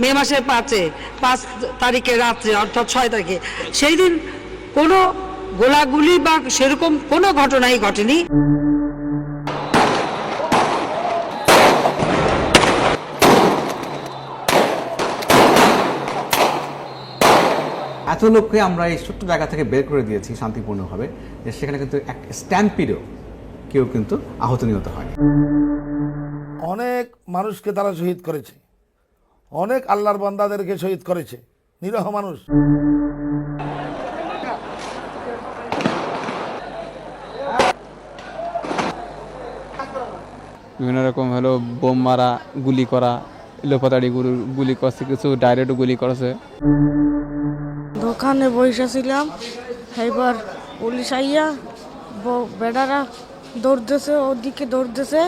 মে মাসের পাঁচে পাঁচ তারিখে রাত্রে অর্থাৎ ছয় তারিখে। সেই দিন কোনো গোলাগুলি বা সেরকম কোনো ঘটনাই ঘটেনি। এত লোককে আমরা এই ছোট্ট জায়গা থেকে বের করে দিয়েছি শান্তিপূর্ণভাবে যে সেখানে কিন্তু এক স্ট্যাম্পিডও কেউ কিন্তু আহত নিহত হয়নি। অনেক মানুষকে তারা শহীদ করেছে। অনেক আল্লাহর বান্দাদেরকে শহীদ করেছে। নিরহ মানুষ। বিভিন্ন রকম হলো বোম মারা গুলি করা লোপাতাড়ি গুলি গুলি করছে কিছু ডাইরেক্ট গুলি করেছে। দোকানে বসেছিলাম এবার পুলিশ আইয়া বেড়ারা বেটারা দৌড়তেছে ওদিকে দৌড়তেছে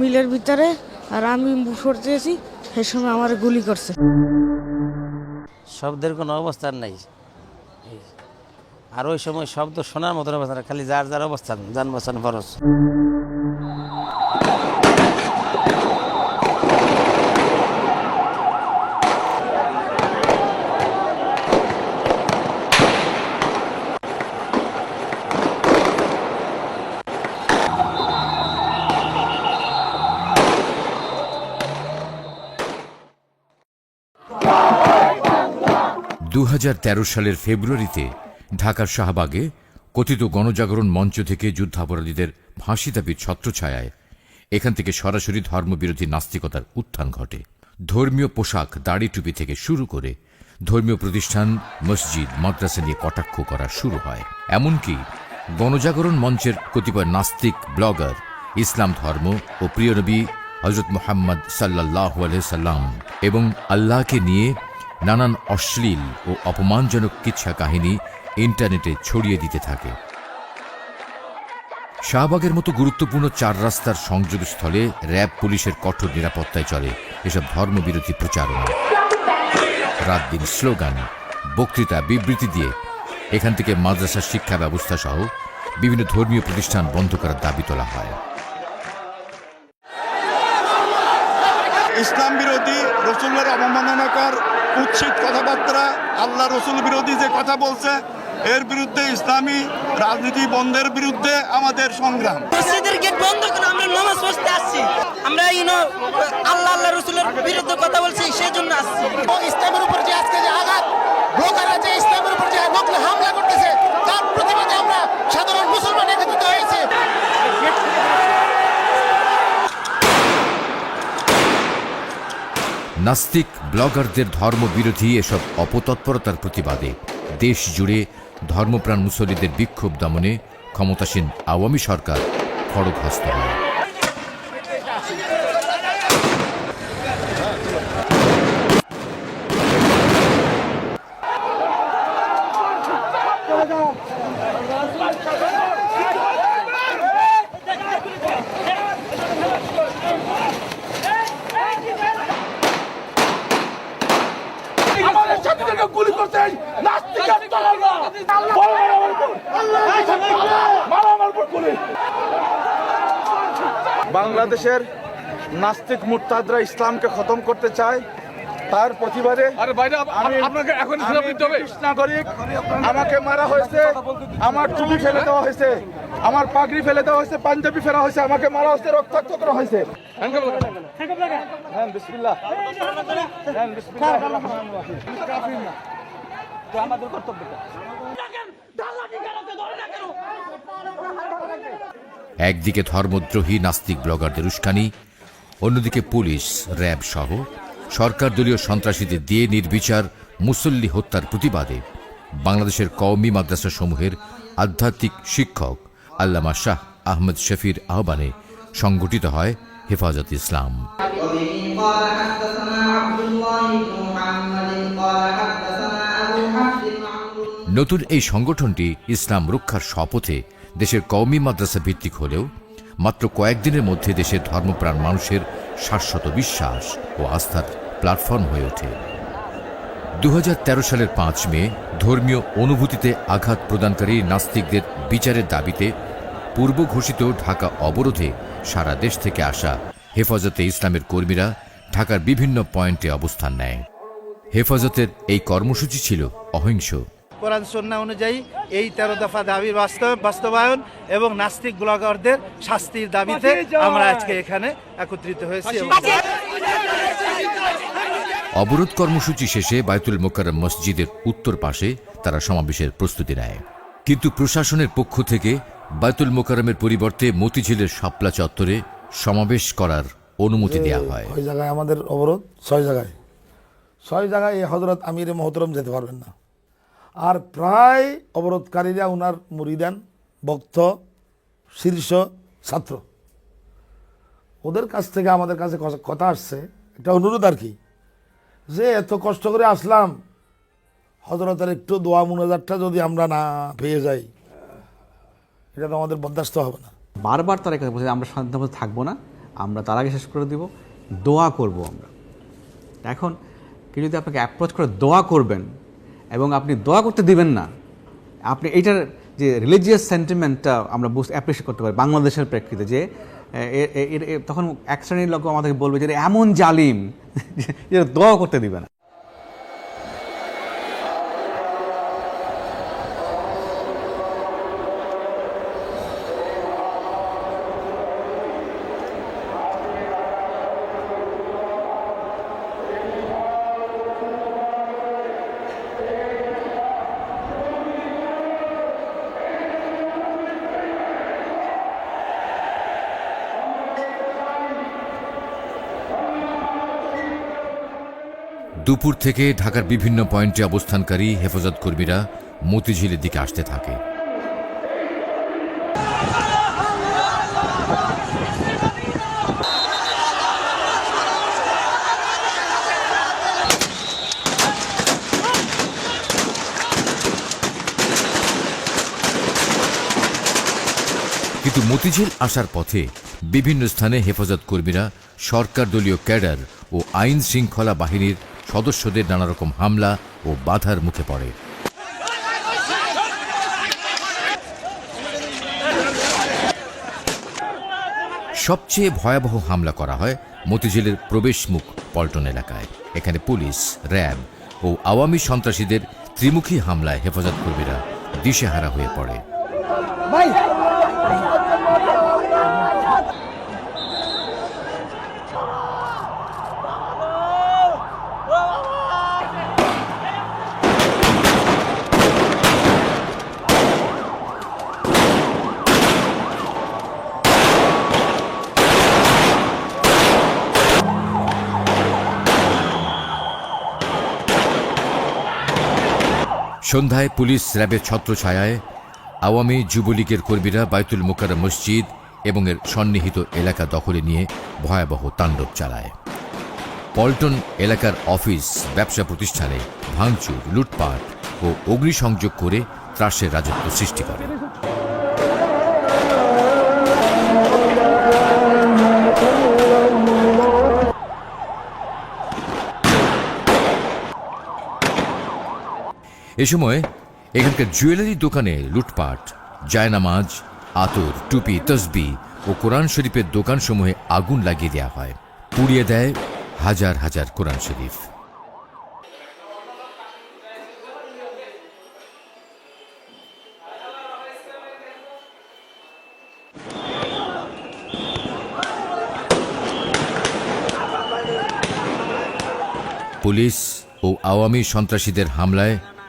মিলের ভিতরে আর আমি সরতেছি। সে সময় আমার গুলি করছে। শব্দের কোনো অবস্থান নাই। আর ওই সময় শব্দ শোনার মতন অবস্থান খালি যার যার অবস্থান যান বসান ফরস সালের ফেব্রুয়ারিতে ঢাকার শাহবাগে কথিত গণজাগরণ মঞ্চ থেকে যুদ্ধাপরাধীদের ফাঁসি দাবির ছত্রছায়ায় এখান থেকে সরাসরি ধর্মবিরোধী নাস্তিকতার উত্থান ঘটে। ধর্মীয় পোশাক, দাড়ি টুপি থেকে শুরু করে ধর্মীয় প্রতিষ্ঠান, মসজিদ, মাদ্রাসা নিয়ে কটাক্ষ করা শুরু হয়। এমনকি গণজাগরণ মঞ্চের কতিপয় নাস্তিক, ব্লগার, ইসলাম ধর্ম ও প্রিয়নবী হজরত মোহাম্মদ সাল্লাহ সাল্লাম এবং আল্লাহকে নিয়ে নানান অশ্লীল ও অপমানজনক কিচ্ছা কাহিনী ইন্টারনেটে ছড়িয়ে দিতে থাকে। শাহবাগের মতো গুরুত্বপূর্ণ চার রাস্তার সংযোগস্থলে র্যাব পুলিশের কঠোর নিরাপত্তায় চলে এসব ধর্মবিরোধী প্রচারণা। রাত দিন স্লোগান, বক্তৃতা, বিবৃতি দিয়ে এখান থেকে মাদ্রাসার শিক্ষা ব্যবস্থা সহ বিভিন্ন ধর্মীয় প্রতিষ্ঠান বন্ধ করার দাবি তোলা হয়। ইসলাম বিরোধী রসুলের অবমাননাকর কুৎসিত কথাবার্তা আল্লাহ রসুল বিরোধী যে কথা বলছে এর বিরুদ্ধে ইসলামী রাজনীতি বন্ধের বিরুদ্ধে আমাদের সংগ্রাম। মসজিদের গেট বন্ধ করে আমরা নামাজ পড়তে আসছি। আমরা ইনো আল্লাহ আল্লাহ রসুলের বিরুদ্ধে কথা বলছি সেই জন্য আসছি। ইসলামের উপর যে আজকে যে আঘাত ব্লগাররা যে ইসলামের উপর যে নকলে হামলা করতেছে তার প্রতিবাদে আমরা সাধারণ মুসলমান একত্রিত হয়েছে নাস্তিক ব্লগারদের ধর্মবিরোধী এসব অপতৎপরতার প্রতিবাদে দেশ জুড়ে ধর্মপ্রাণ মুসলিদের বিক্ষোভ দমনে ক্ষমতাসীন আওয়ামী সরকার খড়গহস্ত হয়। আমাদের গুলি করতে নাস্তিকের দলালরা গুলি বাংলাদেশের নাস্তিক মুরতাদরা ইসলামকে খতম করতে চায় তার প্রতিবাদে আমাকে মারা হয়েছে আমার টুপি ফেলে দেওয়া হয়েছে। আমার পাগড়ি ফেলে দেওয়া হয়েছে পাঞ্জাবি ফেলা হয়েছে আমাকে মারা হয়েছে রক্তাক্ত করা হয়েছে। হ্যাঁ বিসমিল্লাহ। হ্যাঁ একদিকে ধর্মদ্রোহী নাস্তিক ব্লগারদের উস্কানি অন্যদিকে পুলিশ র্যাব সহ সরকার দলীয় সন্ত্রাসীদের দিয়ে নির্বিচার মুসল্লি হত্যার প্রতিবাদে বাংলাদেশের কওমি মাদ্রাসা সমূহের আধ্যাত্মিক শিক্ষক আল্লামা শাহ আহমদ শফির আহ্বানে সংগঠিত হয় হেফাজত ইসলাম। নতুন এই সংগঠনটি ইসলাম রক্ষার শপথে দেশের কওমি মাদ্রাসা ভিত্তিক হলেও মাত্র কয়েকদিনের মধ্যে দেশের ধর্মপ্রাণ মানুষের শাশ্বত বিশ্বাস ও আস্থার প্ল্যাটফর্ম হয়ে ওঠে। দু হাজার তেরো সালের পাঁচ মে ধর্মীয় অনুভূতিতে আঘাত প্রদানকারী নাস্তিকদের বিচারের দাবিতে পূর্ব ঘোষিত ঢাকা অবরোধে সারা দেশ থেকে আসা হেফাজতে ইসলামের কর্মীরা ঢাকার বিভিন্ন পয়েন্টে অবস্থান নেয়। হেফাজতের এই কর্মসূচি ছিল অহিংস। কোরআন সন্না অনুযায়ী এই তেরো দফা দাবির বাস্তব বাস্তবায়ন এবং নাস্তিক ব্লগারদের শাস্তির দাবিতে আমরা আজকে এখানে একত্রিত হয়েছি। এবং অবরোধ কর্মসূচি শেষে বায়তুল মোকারম মসজিদের উত্তর পাশে তারা সমাবেশের প্রস্তুতি নেয়। কিন্তু প্রশাসনের পক্ষ থেকে বায়তুল মোকাররমের পরিবর্তে মতিঝিলের শাপলা চত্বরে সমাবেশ করার অনুমতি দেওয়া হয়। ওই জায়গায় আমাদের অবরোধ ছয় জায়গায়। ছয় জায়গায় এই হজরত আমির মহতরম যেতে পারবেন না। আর প্রায় অবরোধকারীরা ওনার মুরিদান ভক্ত শীর্ষ ছাত্র। ওদের কাছ থেকে আমাদের কাছে কথা- কথা আসছে। একটা অনুরোধ আর কি। যে এত কষ্ট করে আসলাম, হজরতের একটু দোয়া মুনাজারটা যদি আমরা না পেয়ে যাই, এটা তো আমাদের বরদাস্ত হবে না। বারবার তারা কথা বলছে, আমরা শান্তিভাবে থাকব না, আমরা তার আগে শেষ করে দিব, দোয়া করব আমরা। এখন কেউ যদি আপনাকে অ্যাপ্রোচ করে দোয়া করবেন এবং আপনি দোয়া করতে দিবেন না, আপনি এইটার যে রিলিজিয়াস সেন্টিমেন্টটা আমরা বুঝতে অ্যাপ্রিসিয়েট করতে পারি বাংলাদেশের প্রেক্ষিতে যে তখন এক শ্রেণির লোক আমাদেরকে বলবে যে এমন জালিম যে দোয়া করতে দিবে না। দুপুর থেকে ঢাকার বিভিন্ন পয়েন্টে অবস্থানকারী হেফাজত কর্মীরা মতিঝিলের দিকে আসতে থাকে। কিন্তু মতিঝিল আসার পথে বিভিন্ন স্থানে হেফাজত কর্মীরা সরকার দলীয় ক্যাডার ও আইন শৃঙ্খলা বাহিনীর সদস্যদের নানা রকম হামলা ও বাধার মুখে পড়ে। সবচেয়ে ভয়াবহ হামলা করা হয় মতিঝিলের প্রবেশমুখ পল্টন এলাকায়। এখানে পুলিশ, র্যাব ও আওয়ামী সন্ত্রাসীদের ত্রিমুখী হামলায় হেফাজত কর্মীরা দিশেহারা হয়ে পড়ে। সন্ধ্যায় পুলিশ র্যাবের ছত্রছায়ায় আওয়ামী যুবলীগের কর্মীরা বায়তুল মুকার মসজিদ এবং এর সন্নিহিত এলাকা দখলে নিয়ে ভয়াবহ তাণ্ডব চালায়। পল্টন এলাকার অফিস, ব্যবসা প্রতিষ্ঠানে ভাঙচুর, লুটপাট ও অগ্নিসংযোগ করে ত্রাসের রাজত্ব সৃষ্টি করে। এ সময় এখানকার জুয়েলারি দোকানে লুটপাট, জায়নামাজ, আতর, টুপি, তসবি ও কোরআন শরীফের দোকানসমূহে আগুন লাগিয়ে দেওয়া হয়। পুড়িয়ে দেয় হাজার হাজার কোরআন শরীফ। পুলিশ ও আওয়ামী সন্ত্রাসীদের হামলায়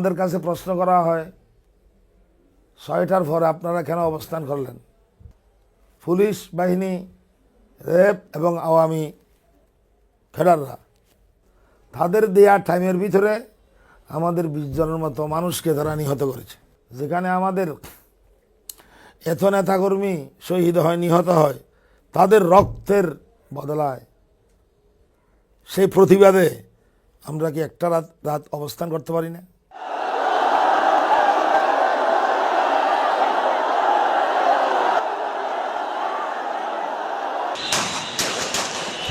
আমাদের কাছে প্রশ্ন করা হয়, ছয়টার পরে আপনারা কেন অবস্থান করলেন? পুলিশ, বাহিনী র্যাব এবং আওয়ামী ফেডাররা, তাদের দেয়া টাইমের ভিতরে আমাদের বিশ জনের মতো মানুষকে তারা নিহত করেছে। যেখানে আমাদের এত নেতাকর্মী শহীদ হয়, নিহত হয়, তাদের রক্তের বদলায়। সেই প্রতিবাদে আমরা কি একটা রাত রাত অবস্থান করতে পারি না?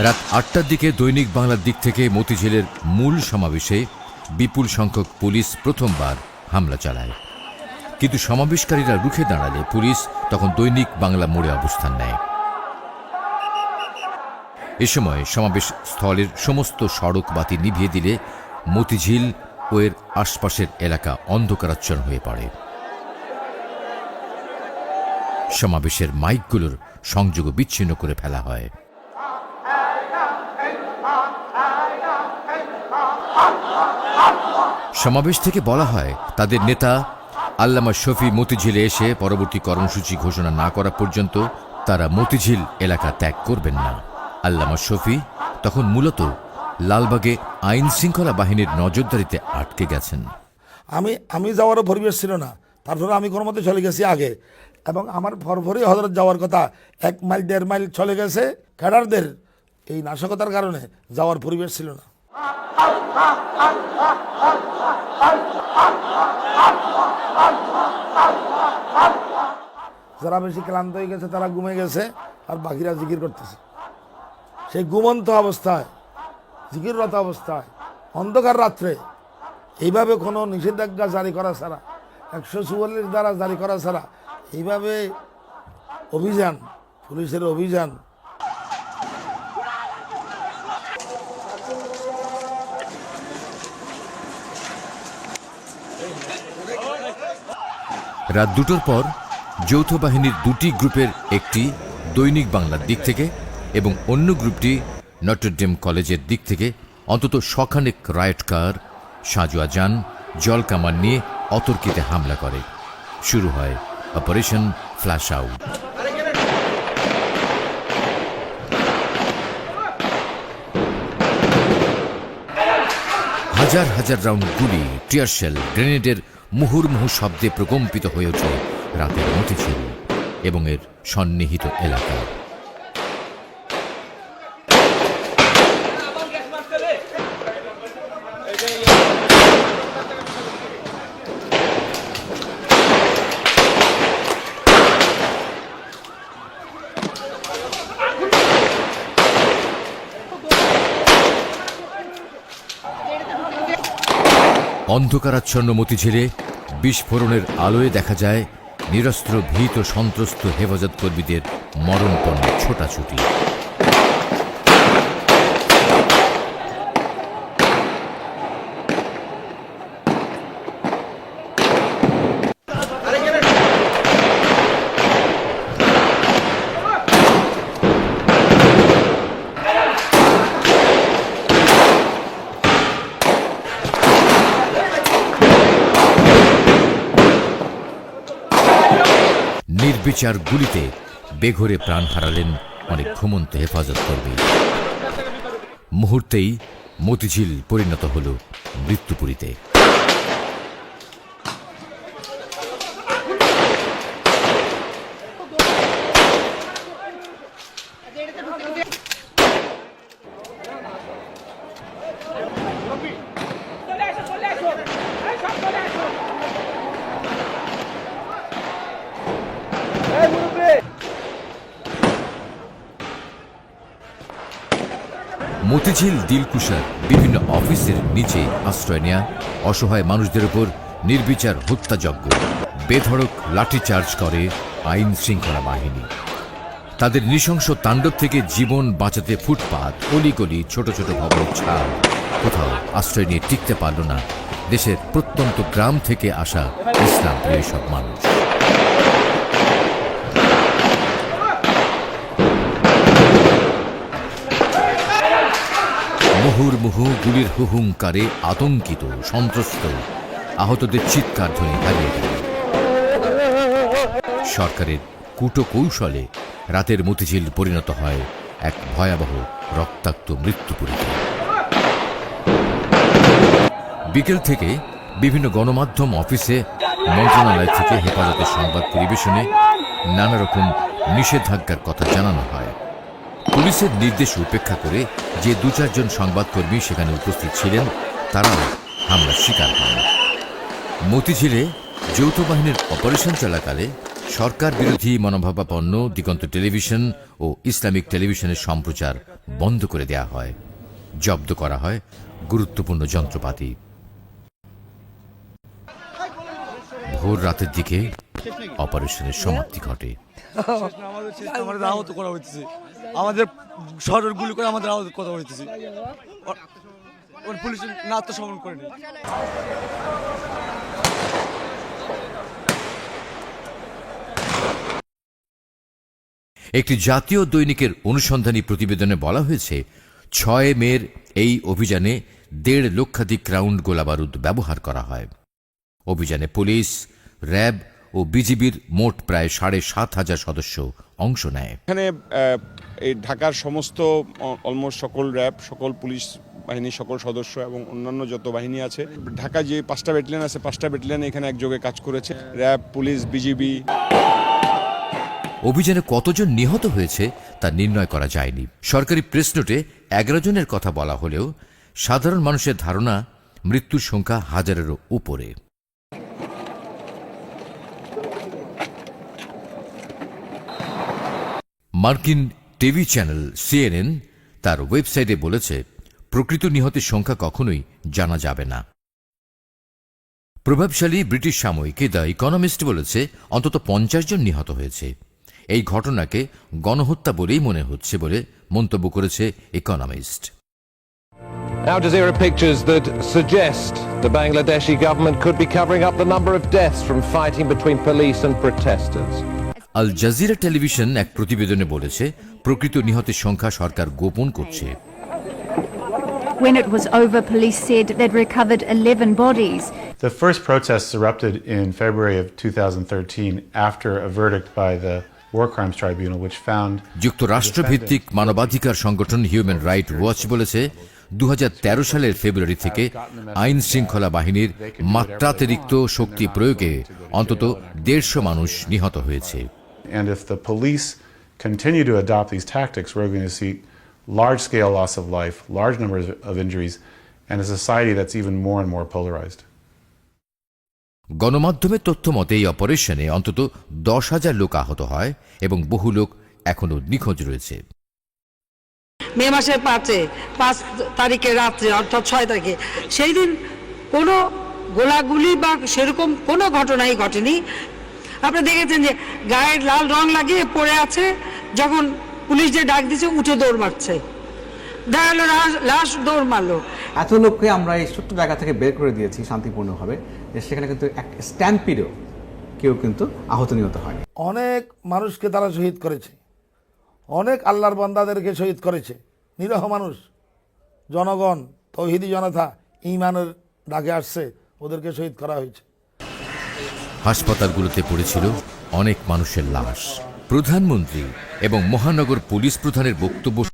রাত আটটার দিকে দৈনিক বাংলার দিক থেকে মতিঝিলের মূল সমাবেশে বিপুল সংখ্যক পুলিশ প্রথমবার হামলা চালায়। কিন্তু সমাবেশকারীরা রুখে দাঁড়ালে পুলিশ তখন দৈনিক বাংলা মোড়ে অবস্থান নেয়। এ সময় সমাবেশ স্থলের সমস্ত সড়ক বাতি নিভিয়ে দিলে মতিঝিল ও এর আশপাশের এলাকা অন্ধকারাচ্ছন্ন হয়ে পড়ে। সমাবেশের মাইকগুলোর সংযোগ বিচ্ছিন্ন করে ফেলা হয়। সমাবেশ থেকে বলা হয়, তাদের নেতা আল্লামা শফি মতিঝিলে এসে পরবর্তী কর্মসূচি ঘোষণা না করা পর্যন্ত তারা মতিঝিল এলাকা ত্যাগ করবেন না। আল্লামা শফি তখন মূলত লালবাগে আইন শৃঙ্খলা বাহিনীর নজরদারিতে আটকে গেছেন। আমি আমি যাওয়ারও পরিবেশ ছিল না। তারপরে আমি কোনো মতে চলে গেছি আগে। এবং আমার ভরভরে হজরত যাওয়ার কথা এক মাইল, দেড় মাইল চলে গেছে। ক্যাডারদের এই নাশকতার কারণে যাওয়ার পরিবেশ ছিল না। যারা বেশি ক্লান্ত হয়ে গেছে, তারা ঘুমে গেছে আর বাকিরা জিকির করতেছে। সেই ঘুমন্ত অবস্থায়, জিকিররত অবস্থায়, অন্ধকার রাত্রে, এইভাবে কোনো নিষেধাজ্ঞা জারি করা ছাড়া, একশো চুয়াল্লিশ দ্বারা জারি করা ছাড়া, এইভাবে অভিযান, পুলিশের অভিযান রাত দুটোর পর, যৌথ বাহিনীর দুটি গ্রুপের একটি দৈনিক বাংলার দিক থেকে এবং অন্য গ্রুপটি নটরডেম কলেজের দিক থেকে অন্তত শখানেক রায়ট কার, সাজোয়া যান, জল কামান নিয়ে অতর্কিতে হামলা করে। শুরু হয় অপারেশন ফ্ল্যাশ আউট। হাজার হাজার রাউন্ড গুলি, টিয়ার শেল, গ্রেনেডের মুহুর্মুহু শব্দে প্রকম্পিত হয়ে ওঠে রাতের মতিঝিল এবং এর সন্নিহিত এলাকা। অন্ধকারাচ্ছন্ন মতিঝিলে বিস্ফোরণের আলোয় দেখা যায় নিরস্ত্র ভীত সন্ত্রস্ত হেফাজত কর্মীদের মরণপণ ছোটাছুটি। নির্বিচার গুলিতে বেঘরে প্রাণ হারালেন অনেক ঘুমন্ত হেফাজত কর্মী। মুহূর্তেই মতিঝিল পরিণত হল মৃত্যুপুরীতে। মতিঝিল দিলকুশার বিভিন্ন অফিসের নিচে আশ্রয় নেয়া অসহায় মানুষদের উপর নির্বিচার হত্যাযজ্ঞ, বেধড়ক লাঠিচার্জ করে আইন শৃঙ্খলা বাহিনী। তাদের নৃশংস তাণ্ডব থেকে জীবন বাঁচাতে ফুটপাত, অলিগলি, ছোট ছোট ভবনের ছাদ, কোথাও আশ্রয় নিয়ে টিকতে পারল না দেশের প্রত্যন্ত গ্রাম থেকে আসা ইসলাম প্রিয় সব মানুষ। মুহুর্মুহু গুলির হুহুঙ্কারে আতঙ্কিত, সন্ত্রস্ত, আহতদের চিৎকার ধ্বনি হারিয়ে গেল। সরকারের কুটো কৌশলে রাতের মতিঝিল পরিণত হয় এক ভয়াবহ রক্তাক্ত মৃত্যু পরীক্ষা বিকেল থেকে বিভিন্ন গণমাধ্যম অফিসে মন্ত্রণালয় থেকে হেফাজতের সংবাদ পরিবেশনে নানা রকম নিষেধাজ্ঞার কথা জানানো হয়। পুলিশের নির্দেশ উপেক্ষা করে যে দু চারজন সংবাদকর্মী সেখানে উপস্থিত ছিলেন, তারাও হামলার শিকার হন। মতিঝিলে যৌথ বাহিনীর অপারেশন চলাকালে সরকার বিরোধী মনোভাবাপন্ন দিগন্ত টেলিভিশন ও ইসলামিক টেলিভিশনের সম্প্রচার বন্ধ করে দেয়া হয়। জব্দ করা হয় গুরুত্বপূর্ণ যন্ত্রপাতি। ভোর রাতের দিকে অপারেশনের সমাপ্তি ঘটে। আমাদের আহত করা হইতেছে। আমাদের শহরের গুলি করে আমাদের আহত কথা হইতেছে। পুলিশ না আত্মসমর্পণ করেনি একটি জাতীয় দৈনিকের অনুসন্ধানী প্রতিবেদনে বলা হয়েছে ছয় মের এই অভিযানে দেড় লক্ষাধিক রাউন্ড গোলাবারুদ ব্যবহার করা হয়। অভিযানে পুলিশ র্যাব ও বিজিবির মোট প্রায় সাড়ে সাত হাজার সদস্য অংশ নেয়। এখানে এই ঢাকার সমস্ত অলমোস্ট সকল র্যাব সকল পুলিশ বাহিনী সকল সদস্য এবং অন্যান্য যত বাহিনী আছে ঢাকা যে পাঁচটা ব্যাটালিয়ন আছে পাঁচটা ব্যাটালিয়ন এখানে একযোগে কাজ করেছে। RAB police BGB. অভিযানে কতজন নিহত হয়েছে তা নির্ণয় করা যায়নি। সরকারি প্রেস নোটে এগারো জনের কথা বলা হলেও সাধারণ মানুষের ধারণা মৃত্যুর সংখ্যা হাজারেরও উপরে। মার্কিন টিভি চ্যানেল সিএনএন তার ওয়েবসাইটে বলেছে প্রকৃত নিহতের সংখ্যা কখনোই জানা যাবে না প্রভাবশালী ব্রিটিশ সাময়িকী দ্য ইকোনমিস্ট বলেছে অন্তত পঞ্চাশ জন নিহত হয়েছে এই ঘটনাকে গণহত্যা বলেই মনে হচ্ছে বলে মন্তব্য করেছে economist Al Jazeera pictures that suggest the Bangladeshi government could be covering up the number of deaths from fighting between police and protesters. Al Jazeera television এক প্রতিবেদনে বলেছে প্রকৃত নিহতের সংখ্যা সরকার গোপন করছে When it was over, police said they'd recovered 11 bodies. The first protests erupted in February of 2013 after a verdict by the War Crimes Tribunal, which যুক্তরাষ্ট্রভিত্তিক মানবাধিকার সংগঠন হিউম্যান রাইট ওয়াচ বলেছে দু হাজার তেরো সালের ফেব্রুয়ারি থেকে আইন শৃঙ্খলা বাহিনীর মাত্রাতিরিক্ত শক্তি প্রয়োগে অন্তত দেড়শো মানুষ নিহত হয়েছে And if the police continue to adopt these tactics, we're going to see large scale loss of life, large numbers of injuries, and a society that's even more and more polarized. গণমাধ্যমের তথ্য মতে এই অপারেশনে অন্তত দশ হাজার লোক আহত হয় এবং বহু লোক এখনও নিখোঁজ রয়েছে মে মাসের পাঁচে পাঁচ তারিখে রাত্রে অর্থাৎ ছয় তারিখে সেই দিন কোনো গোলাগুলি বা সেরকম কোনো ঘটনাই ঘটেনি আপনি দেখেছেন যে গায়ের লাল রং লাগিয়ে পড়ে আছে যখন পুলিশ যে ডাক দিচ্ছে উঠে দৌড় মারছে। দেখা গেলো লাশ- লাশ দৌড় মারলো। এত লোককে আমরা এই ছোট্ট জায়গা থেকে বের করে দিয়েছি শান্তিপূর্ণভাবে যে সেখানে কিন্তু এক স্ট্যাম্পিডও কেউ কিন্তু আহত নিহত হয়নি। অনেক মানুষকে তারা শহীদ করেছে। অনেক আল্লাহর বান্দাদেরকে শহীদ করেছে। নিরহ মানুষ জনগণ তৌহিদি জনতা ইমানের ডাকে আসছে ওদেরকে শহীদ করা হয়েছে। হাসপাতালগুলোতে পড়েছিল অনেক মানুষের লাশ। প্রধানমন্ত্রী এবং মহানগর পুলিশ প্রধানের বক্তব্য